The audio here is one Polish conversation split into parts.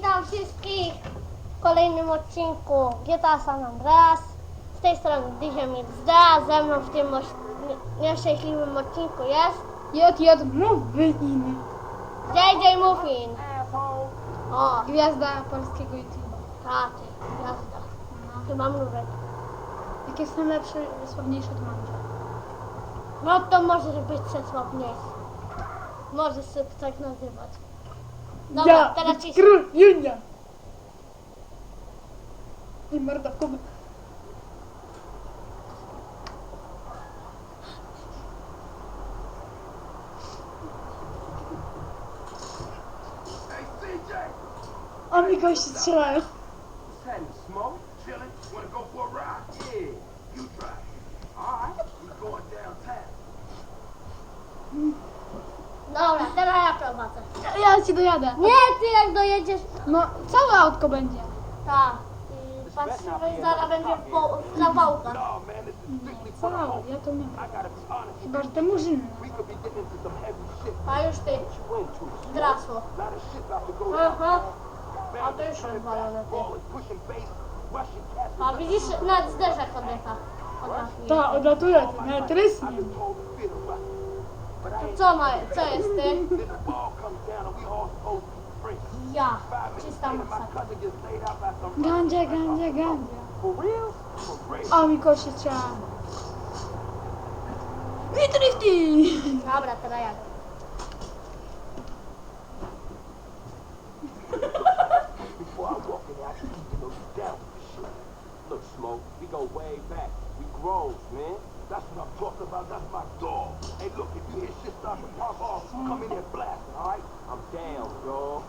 Witam wszystkich w kolejnym odcinku GTA San Andreas. Z tej strony Dizem XD, a ze mną w tym nieszczęśliwym odcinku jest JJ Muffin. JJ Muffin. O, Gwiazda polskiego YouTube'a. taty, jazda. Chyba mrówek. Jak jest najlepszy, sławniejszy to mam. No to może być sensowniejszy. Może się tak nazywać. Dobra, teraz ci... król Junia. I morda w kubę. Hey, CJ! O mi gości strzelają. What's happening, Smoke? Chillin'? Wanna go for a ride? Yeah, you drive. Alright, we going downtown. Dobra, teraz ja prowadzę. Ja ci dojadę. Nie, ty jak dojedziesz... No, całe autko będzie. Tak. I patrzymy, zaraz będzie w, po- w kawałkach. No, man, this is strictly for the Całe, home. ja to umiem. I gotta be honest. Chyba, że te murzyny. We could be getting into some heavy shit. A już ty, Smoke. drasło. lot of shit about to go down. Aha. A to już rozwalone ty. ballin', pushing bass, rushing cats. A widzisz, nawet zderzak oddycha. Odlatuje. Ta, odlatuje, nawet rysnie. I've been told to feel it Co, ma, co jest ty? Ja, czysta masa. Gandzia, gandzia, gandzia. A mi kosie trzeba. Witrifty! Dobra, teraz ja. Go way back. We grows, man. That's what I'm talking about. That's my dog. Hey, look, if you hear shit start to pop off, come in here blasting, all right? I'm down, dog.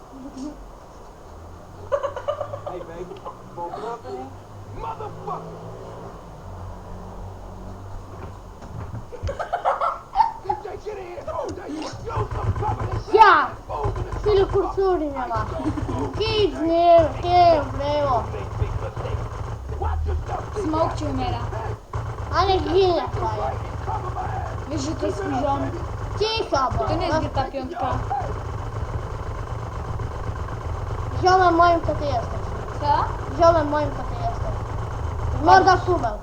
hey, baby, smoke company? Motherfucker! DJ, get in here. Oh, that you yo, some cover this shit. Ja! Fold in the Tyle kultury nie ma. Kij z nim, kim było. Watch yourself, Smoke ci umiera. Ale ginie twoje. Wiesz, że to jest skurzony. Cicho, bo To nie jest GTA 5. ziomem moim to ty jesteś. Co? Ziomem moim to ty jesteś. Morda w kubeł.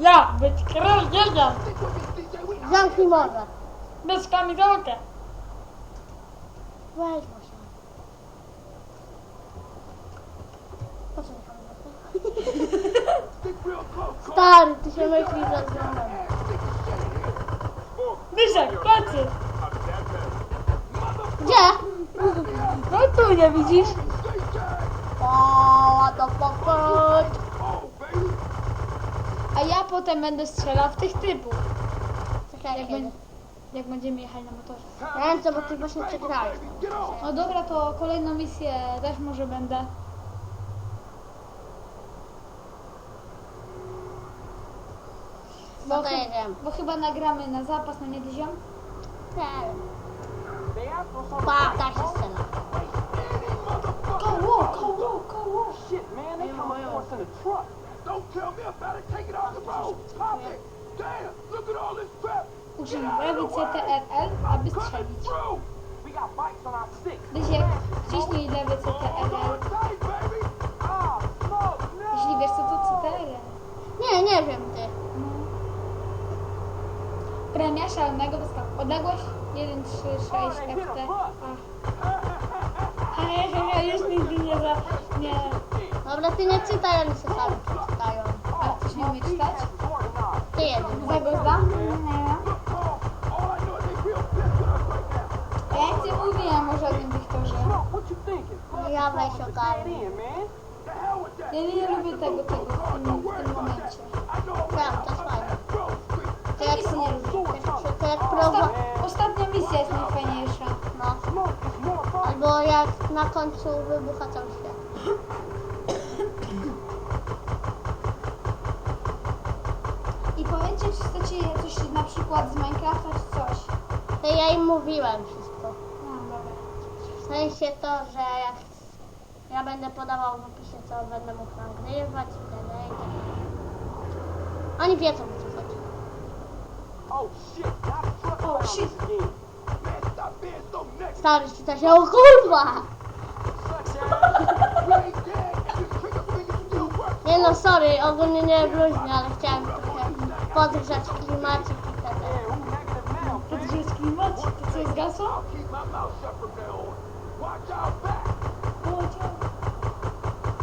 Ja, być król Junia. Zamknij mordę. Bez kamizelkę. Weź się. Po co mi? Stary, ty się myślisz, że ziomem. Wyszek, kończy. Gdzie? No tu nie widzisz? O, what the fuck? A ja potem będę strzelał w tych typów. Czekaj, Jak, ben, jak będziemy jechać na motorze. Co, bo ty właśnie przegrałeś. No dobra, to kolejną misję też może będę. No to jedziemy. bo chyba nagramy na zapas, no nie dyziom? Tak. Pa, tak się strzela. Koło, koło, koło. Shit, man, they for us in a truck. Don't tell me about it. Take it off the road. Pop it. Damn, look at all this crap. Użyj CTRL, aby strzelić. 1, 3, 6, FT. A hehehe, już nigdy nie za... nie... Dobra, ty nie czytaj, oni się sami przeczytają. A ktoś nie umie czytać? Ty jedziesz. Zagozda? Nie. Ja nic nie mówiłam o żadnym thinking? Ja weź that. Ja nie lubię tego, tego w tym, w tym momencie. Wiem, to jest fajne. To jak, Nic nie lubię. to jak prowa... na końcu wybucha cały świat. I powiedzcie, czy chcecie coś na przykład z Minecrafta, czy coś. To ja im mówiłem wszystko. No, dobra. W sensie to, że jak ja będę podawał w opisie, co będę mógł nagrywać itd. itd. Oni wiedzą, o co chodzi. Oh shit, truck. Oh, shit. again. Man, stop being so next. Stary, czyta się, o kurwa! Nie no, sorry, ogólnie nie bluźnię, ale chciałem trochę podgrzać klimacik i tak dalej. Negative now? To co jest back.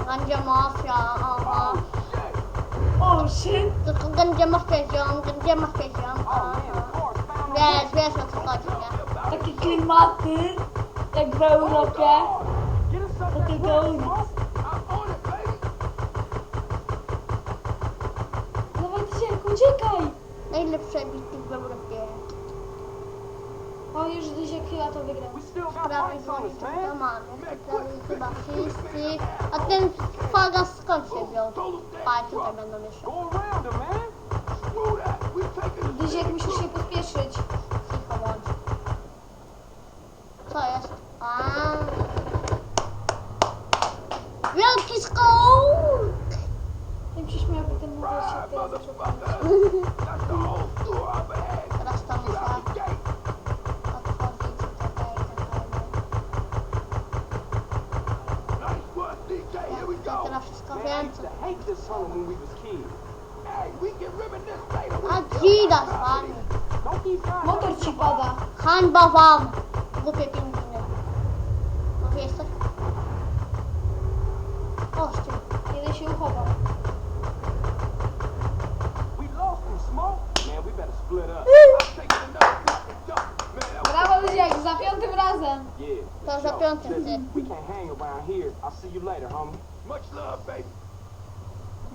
Będzie mafia, aha. Shit. O, shit! Tylko będzie mafia ziom, będzie mafia ziom, aha. Wiesz, wiesz o co chodzi, nie? Takie klimaty, jak w Europie. I'm baby. Dawaj, Dyziek, uciekaj! Najlepsze bity w Europie. O, już Dyziek chyba to wygrał. Prawie dzwoni, to man. mamy. Prawie chyba wszyscy. A ten fagas skąd się wziął? Pa, tutaj będą jeszcze. Dyziek, musisz się pospieszyć. hate this song when we was kids. Hey, we can reminisce later. I see that song. Don't keep trying. Motor ci pada. Hańba wam. Głupie pingwiny. No wiesz co? Oszczy. Kiedy się uchował. Brawo ludzie, jak za piątym razem. To za piątym. We can't hang around here. I'll see you later, homie. Much love, baby.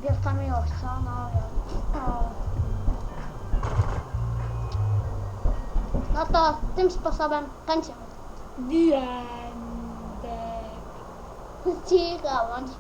Wielka miłość, co? No, ja. No to tym sposobem kończymy. Diendek. Cicho, bądź.